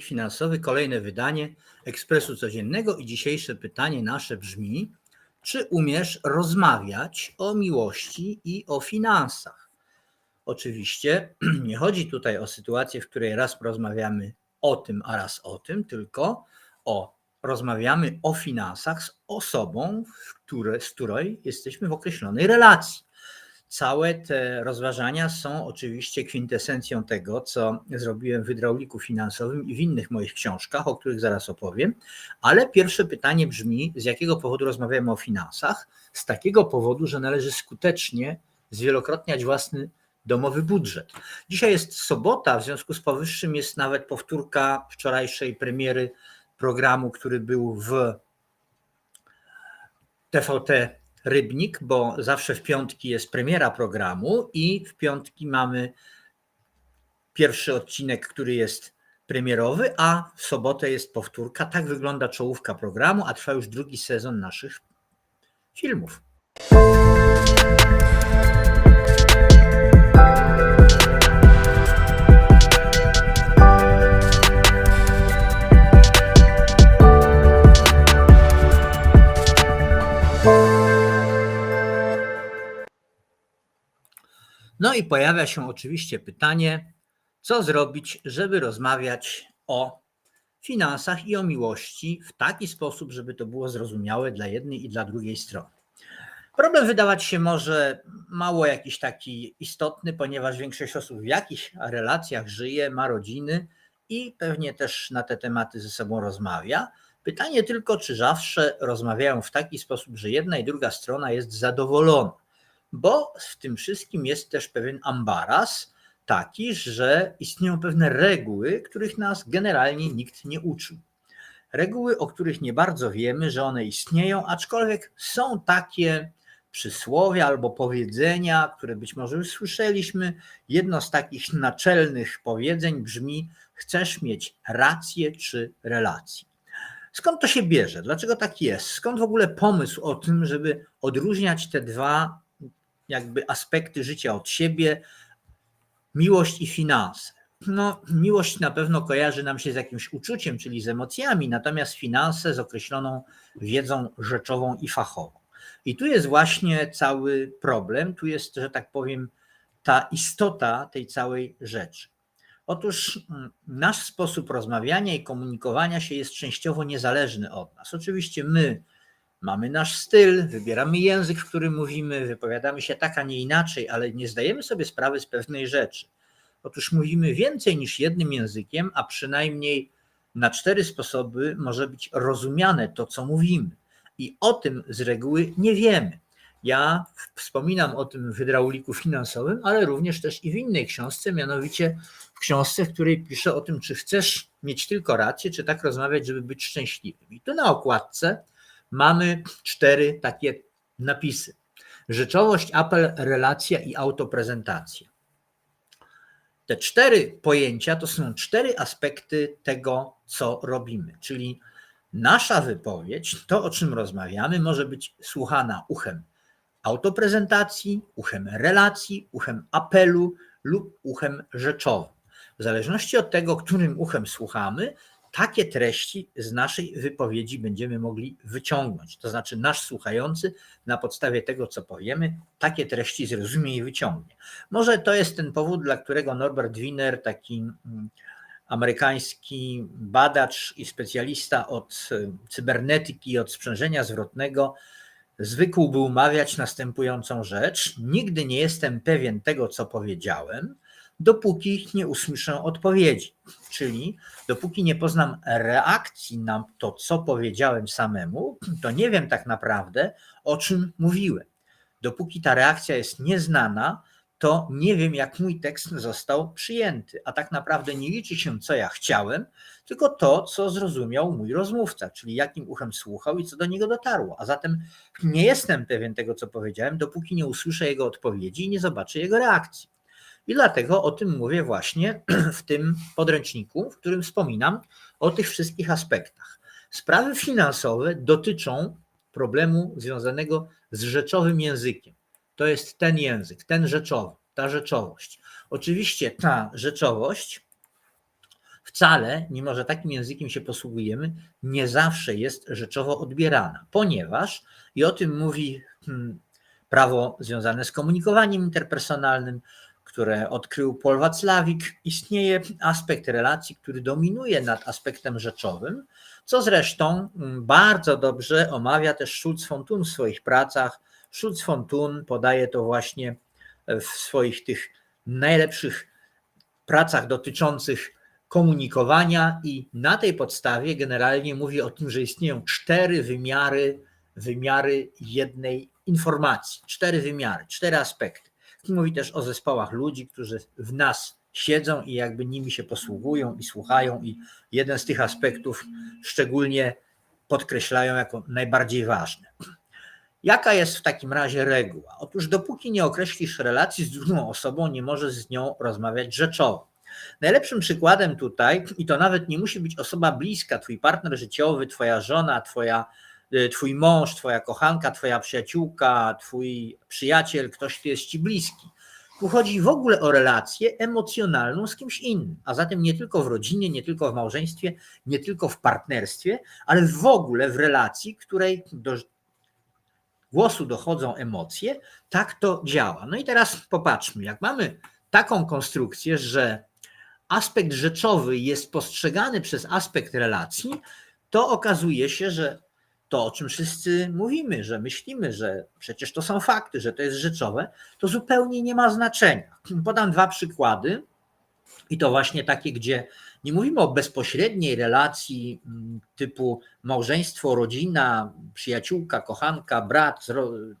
Finansowy, kolejne wydanie Ekspresu Codziennego i dzisiejsze pytanie nasze brzmi: czy umiesz rozmawiać o miłości i o finansach? Oczywiście nie chodzi tutaj o sytuację, w której raz porozmawiamy o tym, a raz o tym, tylko o rozmawiamy o finansach z osobą, w które, z której jesteśmy w określonej relacji. Całe te rozważania są oczywiście kwintesencją tego, co zrobiłem w hydrauliku finansowym i w innych moich książkach, o których zaraz opowiem. Ale pierwsze pytanie brzmi: z jakiego powodu rozmawiamy o finansach? Z takiego powodu, że należy skutecznie zwielokrotniać własny domowy budżet. Dzisiaj jest sobota, w związku z powyższym jest nawet powtórka wczorajszej premiery programu, który był w TVT Rybnik, bo zawsze w piątki jest premiera programu i w piątki mamy pierwszy odcinek, który jest premierowy, a w sobotę jest powtórka. Tak wygląda czołówka programu, a trwa już drugi sezon naszych filmów. No i pojawia się oczywiście pytanie, co zrobić, żeby rozmawiać o finansach i o miłości w taki sposób, żeby to było zrozumiałe dla jednej i dla drugiej strony. Problem wydawać się może mało jakiś taki istotny, ponieważ większość osób w jakichś relacjach żyje, ma rodziny i pewnie też na te tematy ze sobą rozmawia. Pytanie tylko, czy zawsze rozmawiają w taki sposób, że jedna i druga strona jest zadowolona bo w tym wszystkim jest też pewien ambaras, taki, że istnieją pewne reguły, których nas generalnie nikt nie uczył. Reguły, o których nie bardzo wiemy, że one istnieją, aczkolwiek są takie przysłowia albo powiedzenia, które być może już słyszeliśmy. Jedno z takich naczelnych powiedzeń brzmi: Chcesz mieć rację czy relację? Skąd to się bierze? Dlaczego tak jest? Skąd w ogóle pomysł o tym, żeby odróżniać te dwa jakby aspekty życia od siebie, miłość i finanse. No, miłość na pewno kojarzy nam się z jakimś uczuciem, czyli z emocjami, natomiast finanse z określoną wiedzą rzeczową i fachową. I tu jest właśnie cały problem, tu jest, że tak powiem, ta istota tej całej rzeczy. Otóż mm, nasz sposób rozmawiania i komunikowania się jest częściowo niezależny od nas. Oczywiście my, Mamy nasz styl, wybieramy język, w którym mówimy, wypowiadamy się tak, a nie inaczej, ale nie zdajemy sobie sprawy z pewnej rzeczy. Otóż mówimy więcej niż jednym językiem, a przynajmniej na cztery sposoby może być rozumiane to, co mówimy. I o tym z reguły nie wiemy. Ja wspominam o tym w hydrauliku finansowym, ale również też i w innej książce, mianowicie w książce, w której piszę o tym, czy chcesz mieć tylko rację, czy tak rozmawiać, żeby być szczęśliwym. I tu na okładce mamy cztery takie napisy. Rzeczowość, apel, relacja i autoprezentacja. Te cztery pojęcia to są cztery aspekty tego, co robimy, czyli nasza wypowiedź, to o czym rozmawiamy, może być słuchana uchem autoprezentacji, uchem relacji, uchem apelu lub uchem rzeczowym. W zależności od tego, którym uchem słuchamy, takie treści z naszej wypowiedzi będziemy mogli wyciągnąć. To znaczy, nasz słuchający na podstawie tego, co powiemy, takie treści zrozumie i wyciągnie. Może to jest ten powód, dla którego Norbert Wiener, taki mm, amerykański badacz i specjalista od y, cybernetyki, od sprzężenia zwrotnego, zwykł był mawiać następującą rzecz: Nigdy nie jestem pewien tego, co powiedziałem, dopóki nie usłyszę odpowiedzi. Czyli dopóki nie poznam reakcji na to, co powiedziałem samemu, to nie wiem tak naprawdę, o czym mówiłem. Dopóki ta reakcja jest nieznana, to nie wiem, jak mój tekst został przyjęty. A tak naprawdę nie liczy się, co ja chciałem, tylko to, co zrozumiał mój rozmówca, czyli jakim uchem słuchał i co do niego dotarło. A zatem nie jestem pewien tego, co powiedziałem, dopóki nie usłyszę jego odpowiedzi i nie zobaczę jego reakcji. I dlatego o tym mówię właśnie w tym podręczniku, w którym wspominam o tych wszystkich aspektach. Sprawy finansowe dotyczą problemu związanego z rzeczowym językiem. To jest ten język, ten rzeczowy, ta rzeczowość. Oczywiście ta rzeczowość wcale, mimo że takim językiem się posługujemy, nie zawsze jest rzeczowo odbierana, ponieważ, i o tym mówi hmm, prawo związane z komunikowaniem interpersonalnym, które odkrył Paul Wacławik, istnieje aspekt relacji, który dominuje nad aspektem rzeczowym, co zresztą mm, bardzo dobrze omawia też Schulz von Thun w swoich pracach. Schulz von Thun podaje to właśnie w swoich tych najlepszych pracach dotyczących komunikowania i na tej podstawie generalnie mówi o tym, że istnieją cztery wymiary, wymiary jednej informacji, cztery wymiary, cztery aspekty. Mówi też o zespołach ludzi, którzy w nas siedzą i jakby nimi się posługują i słuchają i jeden z tych aspektów szczególnie podkreślają jako najbardziej ważny. Jaka jest w takim razie reguła? Otóż dopóki nie określisz relacji z drugą osobą, nie możesz z nią rozmawiać rzeczowo. Najlepszym przykładem tutaj, i to nawet nie musi być osoba bliska, twój partner życiowy, twoja żona, twoja, twój mąż, twoja kochanka, twoja przyjaciółka, twój przyjaciel, ktoś, kto jest ci bliski. Tu chodzi w ogóle o relację emocjonalną z kimś innym, a zatem nie tylko w rodzinie, nie tylko w małżeństwie, nie tylko w partnerstwie, ale w ogóle w relacji, której do głosu dochodzą emocje, tak to działa. No i teraz popatrzmy, jak mamy taką konstrukcję, że aspekt rzeczowy jest postrzegany przez aspekt relacji, to okazuje się, że to, o czym wszyscy mówimy, że myślimy, że przecież to są fakty, że to jest rzeczowe, to zupełnie nie ma znaczenia. Podam dwa przykłady, i to właśnie takie, gdzie nie mówimy o bezpośredniej relacji mm, typu małżeństwo, rodzina, przyjaciółka, kochanka, brat,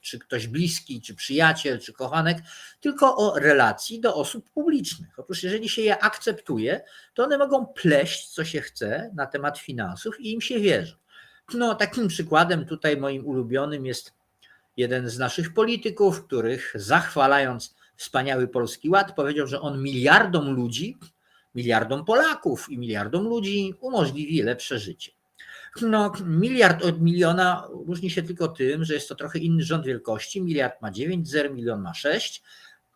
czy ktoś bliski, czy przyjaciel, czy kochanek, tylko o relacji do osób publicznych. Otóż, jeżeli się je akceptuje, to one mogą pleść, co się chce na temat finansów i im się wierzy. No, takim przykładem tutaj moim ulubionym jest jeden z naszych polityków, których zachwalając wspaniały polski ład, powiedział, że on miliardom ludzi, miliardom Polaków i miliardom ludzi umożliwi lepsze życie. No, miliard od miliona różni się tylko tym, że jest to trochę inny rząd wielkości. Miliard ma 9, 0 milion ma 6,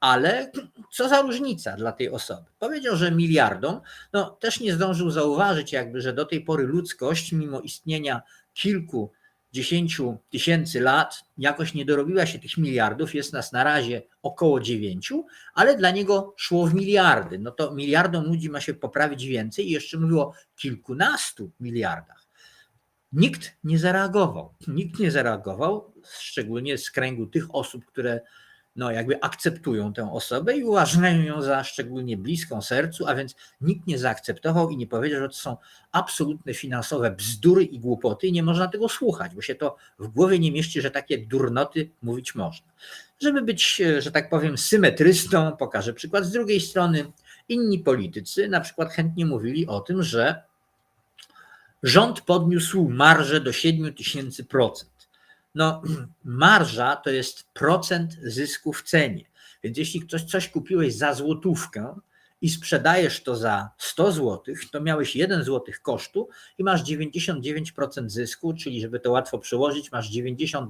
ale co za różnica dla tej osoby? Powiedział, że miliardom, no też nie zdążył zauważyć, jakby, że do tej pory ludzkość, mimo istnienia kilku dziesięciu tysięcy lat jakoś nie dorobiła się tych miliardów, jest nas na razie około dziewięciu, ale dla niego szło w miliardy. No to miliardom ludzi ma się poprawić więcej i jeszcze mówiło kilkunastu miliardach. Nikt nie zareagował. Nikt nie zareagował, szczególnie z kręgu tych osób, które no jakby akceptują tę osobę i uważają ją za szczególnie bliską sercu, a więc nikt nie zaakceptował i nie powiedział, że to są absolutne finansowe bzdury i głupoty i nie można tego słuchać, bo się to w głowie nie mieści, że takie durnoty mówić można. Żeby być, że tak powiem, symetrystą, pokażę przykład z drugiej strony. Inni politycy na przykład chętnie mówili o tym, że rząd podniósł marżę do 7 tysięcy procent. No, marża to jest procent zysku w cenie. Więc jeśli ktoś coś kupiłeś za złotówkę i sprzedajesz to za 100 zł, to miałeś 1 zł kosztu i masz 99% zysku, czyli żeby to łatwo przełożyć, masz 99%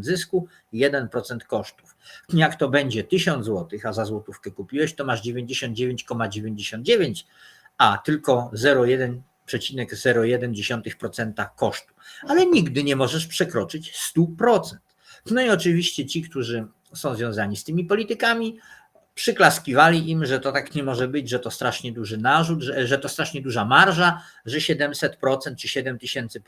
zysku, 1% kosztów. Jak to będzie 1000 zł, a za złotówkę kupiłeś, to masz 99,99, a tylko 0,1 0,01% kosztu, ale nigdy nie możesz przekroczyć 100%. No i oczywiście ci, którzy są związani z tymi politykami, przyklaskiwali im, że to tak nie może być, że to strasznie duży narzut, że, że to strasznie duża marża, że 700% czy 7000%.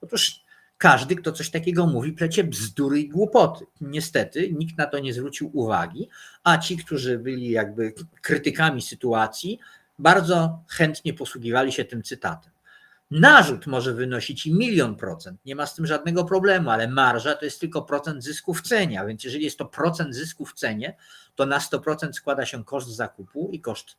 Otóż każdy, kto coś takiego mówi, plecie bzdury i głupoty. Niestety nikt na to nie zwrócił uwagi, a ci, którzy byli jakby krytykami sytuacji, bardzo chętnie posługiwali się tym cytatem. Narzut może wynosić i milion procent, nie ma z tym żadnego problemu, ale marża to jest tylko procent zysku w cenie, a więc jeżeli jest to procent zysku w cenie, to na 100% składa się koszt zakupu i koszt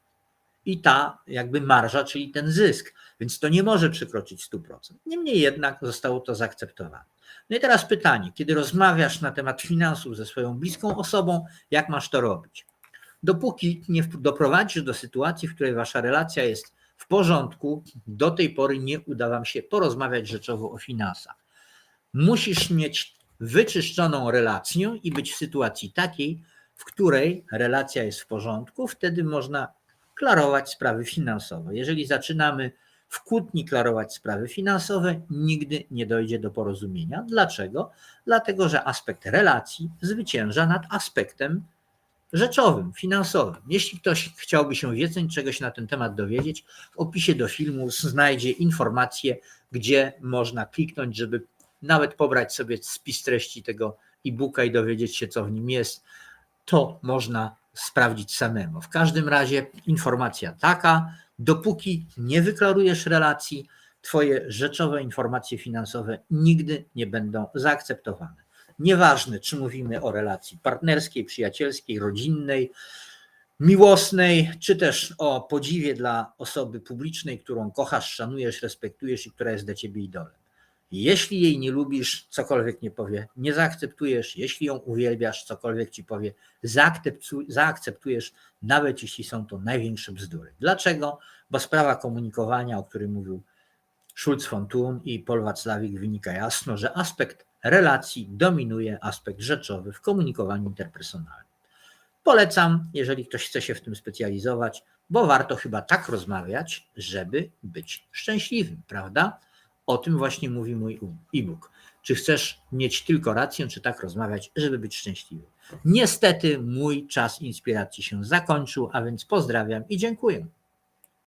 i ta jakby marża, czyli ten zysk, więc to nie może przekroczyć 100%. Niemniej jednak zostało to zaakceptowane. No i teraz pytanie, kiedy rozmawiasz na temat finansów ze swoją bliską osobą, jak masz to robić? Dopóki nie doprowadzisz do sytuacji, w której wasza relacja jest w porządku, do tej pory nie uda wam się porozmawiać rzeczowo o finansach. Musisz mieć wyczyszczoną relację i być w sytuacji takiej, w której relacja jest w porządku, wtedy można klarować sprawy finansowe. Jeżeli zaczynamy w kłótni klarować sprawy finansowe, nigdy nie dojdzie do porozumienia. Dlaczego? Dlatego, że aspekt relacji zwycięża nad aspektem rzeczowym, finansowym. Jeśli ktoś chciałby się więcej czegoś na ten temat dowiedzieć, w opisie do filmu znajdzie informacje, gdzie można kliknąć, żeby nawet pobrać sobie spis treści tego e-booka i dowiedzieć się, co w nim jest. To można sprawdzić samemu. W każdym razie informacja taka, dopóki nie wyklarujesz relacji, Twoje rzeczowe informacje finansowe nigdy nie będą zaakceptowane. Nieważne, czy mówimy o relacji partnerskiej, przyjacielskiej, rodzinnej, miłosnej, czy też o podziwie dla osoby publicznej, którą kochasz, szanujesz, respektujesz i która jest dla ciebie idolem. Jeśli jej nie lubisz, cokolwiek nie powie, nie zaakceptujesz. Jeśli ją uwielbiasz, cokolwiek ci powie, zaakceptuj- zaakceptujesz, nawet jeśli są to największe bzdury. Dlaczego? Bo sprawa komunikowania, o którym mówił Schulz von i Paul Wacławik wynika jasno, że aspekt relacji dominuje aspekt rzeczowy w komunikowaniu interpersonalnym. Polecam, jeżeli ktoś chce się w tym specjalizować, bo warto chyba tak rozmawiać, żeby być szczęśliwym, prawda? O tym właśnie mówi mój e-book. Czy chcesz mieć tylko rację, czy tak rozmawiać, żeby być szczęśliwy? Niestety mój czas inspiracji się zakończył, a więc pozdrawiam i dziękuję.